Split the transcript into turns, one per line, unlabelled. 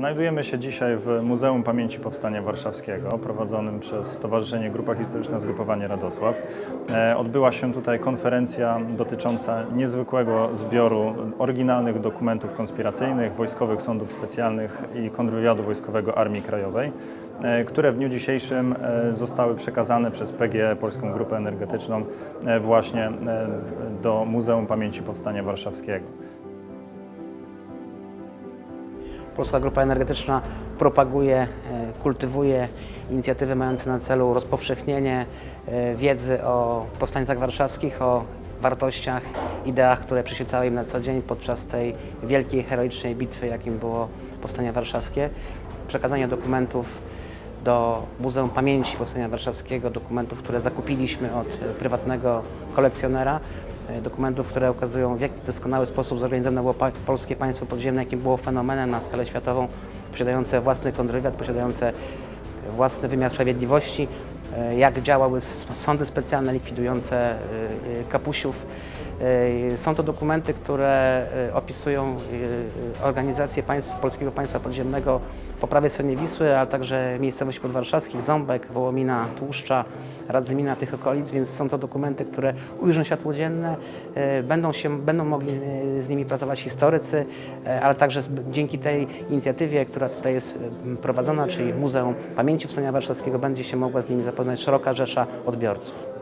Znajdujemy się dzisiaj w Muzeum Pamięci Powstania Warszawskiego, prowadzonym przez Stowarzyszenie Grupa Historyczna Zgrupowanie Radosław. E, Odbyła się tutaj konferencja dotycząca niezwykłego zbioru oryginalnych dokumentów konspiracyjnych, wojskowych sądów specjalnych i kontrwywiadu wojskowego Armii Krajowej, e, które w dniu dzisiejszym e, zostały przekazane przez PGE, Polską Grupę Energetyczną, właśnie do Muzeum Pamięci Powstania Warszawskiego.
Polska Grupa Energetyczna propaguje, e, kultywuje inicjatywy mające na celu rozpowszechnienie e, wiedzy o powstańcach warszawskich, o wartościach, ideach, które przyświecały im na co dzień podczas tej wielkiej, heroicznej bitwy, jakim było Powstanie Warszawskie. Przekazanie dokumentów do Muzeum Pamięci Powstania Warszawskiego, dokumentów, które zakupiliśmy od e, prywatnego kolekcjonera, dokumentów, które ukazują w jaki doskonały sposób zorganizowane było polskie państwo podziemne, jakim było fenomenem na skalę światową, posiadające własny kontrwywiad, posiadające własny wymiar sprawiedliwości, e, jak działały sądy specjalne likwidujące e, e, kapusiów. E, Są to dokumenty, które e, opisują e, organizację państw, polskiego państwa podziemnego po prawej stronie Wisły, ale także miejscowości podwarszawskich, Ząbek, Wołomina, Tłuszcza, Radzymina, tych okolic, więc są to dokumenty, które ujrzą światło dzienne, e, będą, się, będą mogli e, z nimi pracować historycy, e, ale także dzięki tej inicjatywie, która tutaj jest e, prowadzona, czyli Muzeum Pamięci Powstania Warszawskiego, będzie się mogła z nimi zapoznać szeroka rzesza odbiorców.